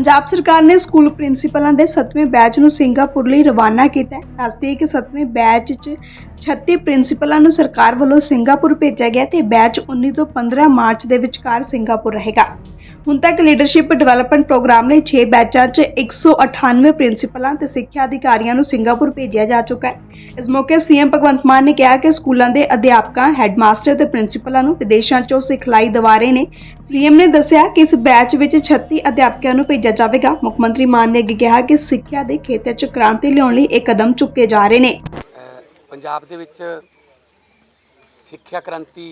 ਪੰਜਾਬ ਸਰਕਾਰ ਨੇ ਸਕੂਲ ਪ੍ਰਿੰਸੀਪਲਾਂ ਦੇ 7ਵੇਂ ਬੈਚ ਨੂੰ ਸਿੰਗਾਪੁਰ ਲਈ ਰਵਾਨਾ ਕੀਤਾ ਹੈ। ਦੱਸਦੇ ਕਿ 7ਵੇਂ ਬੈਚ 'ਚ 36 ਪ੍ਰਿੰਸੀਪਲਾਂ ਨੂੰ ਸਰਕਾਰ ਵੱਲੋਂ ਸਿੰਗਾਪੁਰ ਭੇਜਿਆ ਗਿਆ ਤੇ ਬੈਚ 19 ਤੋਂ 15 ਮਾਰਚ ਦੇ ਵਿਚਕਾਰ ਸਿੰਗਾਪੁਰ ਰਹੇਗਾ। ਹੁਣ ਤੱਕ ਲੀਡਰਸ਼ਿਪ ਡਿਵੈਲਪਮੈਂਟ ਪ੍ਰੋਗਰਾਮ ਲਈ 6 ਬੈਚਾਂ 'ਚ 198 ਪ੍ਰਿੰਸੀਪਲਾਂ ਤੇ ਸਿੱਖਿਆ ਅਧਿਕਾਰੀਆਂ ਨੂੰ ਸਿੰਗਾਪੁਰ ਭੇਜਿਆ ਜਾ ਚੁੱਕਾ ਹੈ। ਇਸ ਮੌਕੇ ਸੀਐਮ ਭਗਵੰਤ ਮਾਨ ਨੇ ਕਿਹਾ ਕਿ ਸਕੂਲਾਂ ਦੇ ਅਧਿਆਪਕਾਂ ਹੈੱਡਮਾਸਟਰ ਤੇ ਪ੍ਰਿੰਸੀਪਲਾਂ ਨੂੰ ਵਿਦੇਸ਼ਾਂ 'ਚੋਂ ਸਿਖਲਾਈ ਦਿਵਾ ਰਹੇ ਨੇ। ਸੀਐਮ ਨੇ ਦੱਸਿਆ ਕਿ ਇਸ ਬੈਚ ਵਿੱਚ 36 ਅਧਿਆਪਕਾਂ ਨੂੰ ਭੇਜਿਆ ਜਾਵੇਗਾ। ਮੁੱਖ ਮੰਤਰੀ ਮਾਨ ਨੇ ਅੱਗੇ ਕਿਹਾ ਕਿ ਸਿੱਖਿਆ ਦੇ ਖੇਤਰ 'ਚ ਕ੍ਰਾਂਤੀ ਲਿਆਉਣ ਲਈ ਇਹ ਕਦਮ ਚੁੱਕੇ ਜਾ ਰਹੇ ਨੇ। ਪੰਜਾਬ ਦੇ ਵਿੱਚ ਸਿੱਖਿਆ ਕ੍ਰਾਂਤੀ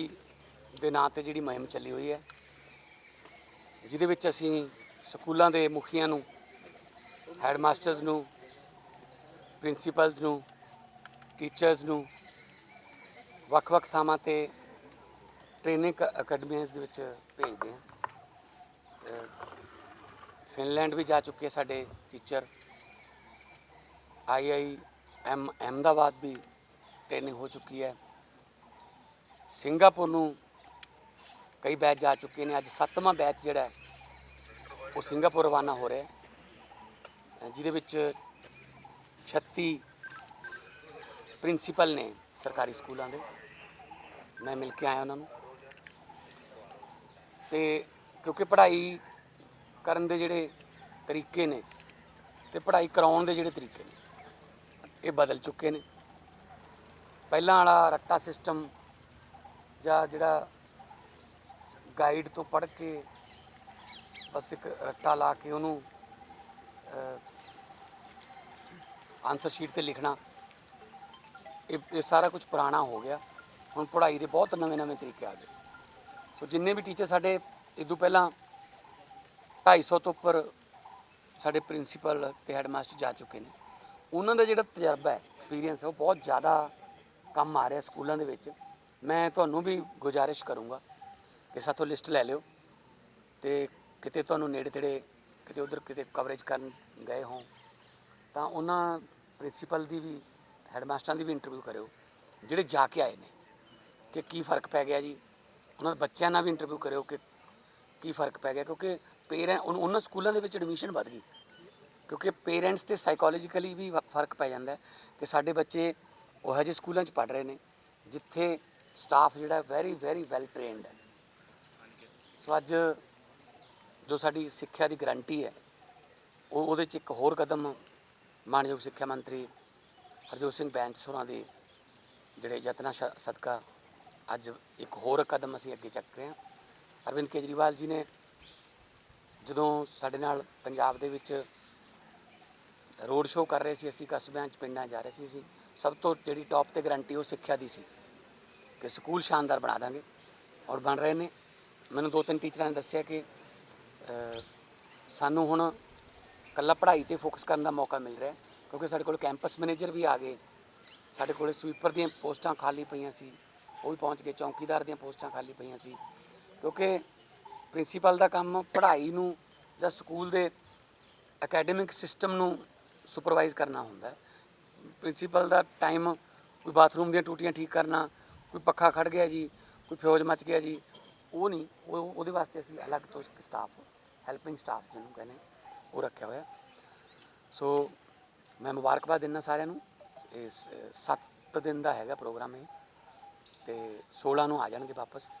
ਦੇ ਨਾਂ ਤੇ ਜਿਹੜੀ ਮੁਹਿੰਮ ਚੱਲੀ ਹੋਈ ਹੈ ਜਿਹਦੇ ਵਿੱਚ ਅਸੀਂ ਸਕੂਲਾਂ ਦੇ ਮੁਖੀਆਂ ਨੂੰ ਹੈਡਮਾਸਟਰਸ ਨੂੰ ਪ੍ਰਿੰਸੀਪਲਸ ਨੂੰ ਟੀਚਰਸ ਨੂੰ, ਵੱਖ-ਵੱਖ ਥਾਵਾਂ ਤੇ ਟ੍ਰੇਨਿੰਗ ਅਕੈਡਮੀਆਂ ਦੇ ਵਿੱਚ ਭੇਜਦੇ ਹਾਂ। ਫਿਨਲੈਂਡ ਵੀ ਜਾ ਚੁੱਕੇ ਸਾਡੇ teacher I I M Ahmedabad we training ਹੋ ਚੁੱਕੀ ਹੈ। ਸਿੰਗਾਪੁਰ ਨੂੰ ਕਈ ਬੈਚ ਜਾ ਚੁੱਕੇ ਨੇ। ਅੱਜ ਸੱਤਵਾਂ ਬੈਚ ਜਿਹੜਾ ਹੈ। ਉਹ ਸਿੰਗਾਪੁਰ ਰਵਾਨਾ ਹੋ ਰਿਹਾ ਹੈ। ਜਿਹਦੇ ਵਿੱਚ 36 ਪ੍ਰਿੰਸੀਪਲ ਨੇ ਸਰਕਾਰੀ ਸਕੂਲਾਂ ਦੇ। ਮੈਂ ਮਿਲ ਕੇ ਆਇਆ ਉਹਨਾਂ ਨੂੰ। ਤੇ ਕਿਉਂਕਿ ਪੜ੍ਹਾਈ ਕਰਨ ਦੇ ਜਿਹੜੇ ਤਰੀਕੇ ਨੇ ਤੇ ਪੜ੍ਹਾਈ ਕਰਾਉਣ ਦੇ ਜਿਹੜੇ ਤਰੀਕੇ ਨੇ, ਇਹ ਬਦਲ ਚੁੱਕੇ ਨੇ। ਪਹਿਲਾਂ ਵਾਲਾ ਰੱਟਾ ਸਿਸਟਮ ਜਾਂ ਜਿਹੜਾ ਗਾਈਡ ਤੋਂ ਪੜ੍ਹ ਕੇ ਬਸ ਇੱਕ ਰੱਟਾ ਲਾ ਕੇ ਉਹਨੂੰ ਆਨਸਰ ਸ਼ੀਟ ਤੇ ਲਿਖਣਾ। ਇਹ ਇਹ ਸਾਰਾ ਕੁਝ ਪੁਰਾਣਾ ਹੋ ਗਿਆ। ਹੁਣ ਪੜ੍ਹਾਈ ਦੇ ਬਹੁਤ ਨਵੇਂ-ਨਵੇਂ ਤਰੀਕੇ ਆ ਗਏ। ਸੋ ਜਿੰਨੇ ਵੀ ਟੀਚਰ ਸਾਡੇ ਇਦੋਂ ਪਹਿਲਾਂ 250 ਤੋਂ ਉੱਪਰ ਸਾਡੇ ਪ੍ਰਿੰਸੀਪਲ ਤੇ ਹੈਡਮਾਸਟਰ ਜਾ ਚੁੱਕੇ ਨੇ। ਉਹਨਾਂ ਦਾ ਜਿਹੜਾ ਤਜਰਬਾ ਹੈ ਐਕਸਪੀਰੀਅੰਸ ਹੈ, ਉਹ ਬਹੁਤ ਜ਼ਿਆਦਾ ਕੰਮ ਆ ਰਿਹਾ ਸਕੂਲਾਂ ਦੇ ਵਿੱਚ। ਮੈਂ ਤੁਹਾਨੂੰ ਵੀ ਗੁਜ਼ਾਰਿਸ਼ ਕਰੂੰਗਾ ਕਿ ਸਾਥੋਂ ਲਿਸਟ ਲੈ ਲਿਓ ਤੇ ਕਿਤੇ ਤੁਹਾਨੂੰ ਨੇੜੇ ਤੇੜੇ ਕਿਤੇ ਉਧਰ ਕਿਤੇ ਕਵਰੇਜ ਕਰਨ ਗਏ ਹੋ, ਤਾਂ ਉਹਨਾਂ ਪ੍ਰਿੰਸੀਪਲ ਦੀ ਵੀ ਹੈਡਮਾਸਟਰਾਂ ਦੀ ਵੀ ਇੰਟਰਵਿਊ ਕਰਿਓ, ਜਿਹੜੇ ਜਾ ਕੇ ਆਏ ਨੇ, ਕਿ ਕੀ ਫ਼ਰਕ ਪੈ ਗਿਆ ਜੀ? ਉਹਨਾਂ ਦੇ ਬੱਚਿਆਂ ਨਾਲ ਵੀ ਇੰਟਰਵਿਊ ਕਰਿਓ ਕਿ ਕੀ ਫ਼ਰਕ ਪੈ ਗਿਆ? ਕਿਉਂਕਿ ਪੇਰੈਂਟ ਉਹਨਾਂ ਸਕੂਲਾਂ ਦੇ ਵਿੱਚ ਐਡਮਿਸ਼ਨ ਵੱਧ ਗਈ। ਕਿਉਂਕਿ ਪੇਰੈਂਟਸ ਤੇ ਸਾਈਕੋਲੋਜੀਕਲੀ ਵੀ ਫ਼ਰਕ ਪੈ ਜਾਂਦਾ ਕਿ ਸਾਡੇ ਬੱਚੇ ਉਹ ਜਿਹੇ ਸਕੂਲਾਂ 'ਚ ਪੜ੍ਹ ਰਹੇ ਨੇ, ਜਿੱਥੇ ਸਟਾਫ ਜਿਹੜਾ ਵੈਰੀ ਵੈਰੀ ਵੈਲ ਟ੍ਰੇਨਡ ਹੈ। ਸੋ ਅੱਜ ਜੋ ਸਾਡੀ ਸਿੱਖਿਆ ਦੀ ਗਰੰਟੀ ਹੈ, ਉਹ ਉਹਦੇ 'ਚ ਇੱਕ ਹੋਰ ਕਦਮ ਮਾਨਯੋਗ ਸਿੱਖਿਆ ਮੰਤਰੀ ਹਰਜੋਤ ਸਿੰਘ ਬੈਂਸ ਹੋਰਾਂ ਦੇ ਜਿਹੜੇ ਯਤਨਾਂ ਸ਼- ਸਦਕਾ ਅੱਜ ਇੱਕ ਹੋਰ ਕਦਮ ਅਸੀਂ ਅੱਗੇ ਚੱਕ ਰਹੇ ਹਾਂ। ਅਰਵਿੰਦ ਕੇਜਰੀਵਾਲ ਜੀ ਨੇ ਜਦੋਂ ਸਾਡੇ ਨਾਲ ਪੰਜਾਬ ਦੇ ਵਿੱਚ ਰੋਡ ਸ਼ੋਅ ਕਰ ਰਹੇ ਸੀ, ਅਸੀਂ ਕਸਬਿਆਂ 'ਚ, ਪਿੰਡਾਂ 'ਚ ਜਾ ਰਹੇ ਸੀ, ਅਸੀਂ ਸਭ ਤੋਂ ਜਿਹੜੀ ਟੌਪ ਤੇ ਗਰੰਟੀ ਉਹ ਸਿੱਖਿਆ ਦੀ ਸੀ ਕਿ ਸਕੂਲ ਸ਼ਾਨਦਾਰ ਬਣਾ ਦਾਂਗੇ ਔਰ ਬਣ ਰਹੇ ਨੇ। ਮੈਨੂੰ ਦੋ ਤਿੰਨ ਟੀਚਰਾਂ ਨੇ ਦੱਸਿਆ ਕਿ ਸਾਨੂੰ ਹੁਣ ਕੱਲਾ ਪੜ੍ਹਾਈ ਤੇ ਫੋਕਸ ਕਰਨ ਦਾ ਮੌਕਾ ਮਿਲ ਰਿਹਾ ਕਿਉਂਕਿ ਸਾਡੇ ਕੋਲ ਕੈਂਪਸ ਮੈਨੇਜਰ ਵੀ ਆ ਗਏ। ਸਾਡੇ ਕੋਲ ਸਵੀਪਰ ਦੀਆਂ ਪੋਸਟਾਂ ਖਾਲੀ ਪਈਆਂ ਸੀ, ਉਹ ਵੀ ਪਹੁੰਚ ਗਏ, ਚੌਕੀਦਾਰ ਦੀਆਂ ਪੋਸਟਾਂ ਖਾਲੀ ਪਈਆਂ ਸੀ। ਕਿਉਂਕਿ ਪ੍ਰਿੰਸੀਪਲ ਦਾ ਕੰਮ ਪੜ੍ਹਾਈ ਨੂੰ ਜਾਂ ਸਕੂਲ ਦੇ ਅਕੈਡਮਿਕ ਸਿਸਟਮ ਨੂੰ ਸੁਪਰਵਾਈਜ਼ ਕਰਨਾ ਹੁੰਦਾ ਹੈ। ਪ੍ਰਿੰਸੀਪਲ ਦਾ ਟਾਈਮ ਕੋਈ ਬਾਥਰੂਮ ਦੀਆਂ ਟੂਟੀਆਂ ਠੀਕ ਕਰਨਾ, ਕੋਈ ਪੱਖਾ ਖੜ ਗਿਆ ਜੀ, ਕੋਈ ਫਿਊਜ਼ ਮੱਚ ਗਿਆ ਜੀ ਉਹ ਨਹੀਂ, ਉਹ, ਉਹਦੇ ਵਾਸਤੇ ਅਸੀਂ ਅਲੱਗ ਤੋਂ ਸਟਾਫ ਹੈਲਪਿੰਗ ਸਟਾਫ ਜਿਹਨੂੰ ਕਹਿੰਦੇ ਉਹ ਰੱਖਿਆ ਹੋਇਆ। ਸੋ ਮੈਂ ਮੁਬਾਰਕਬਾਦ ਦਿੰਦਾ ਸਾਰਿਆਂ ਨੂੰ। ਇਸ 7 ਦਿਨ ਦਾ ਹੈਗਾ ਪ੍ਰੋਗਰਾਮ ਇਹ। ਤੇ 16 ਨੂੰ ਆ ਜਾਣਗੇ ਵਾਪਸ।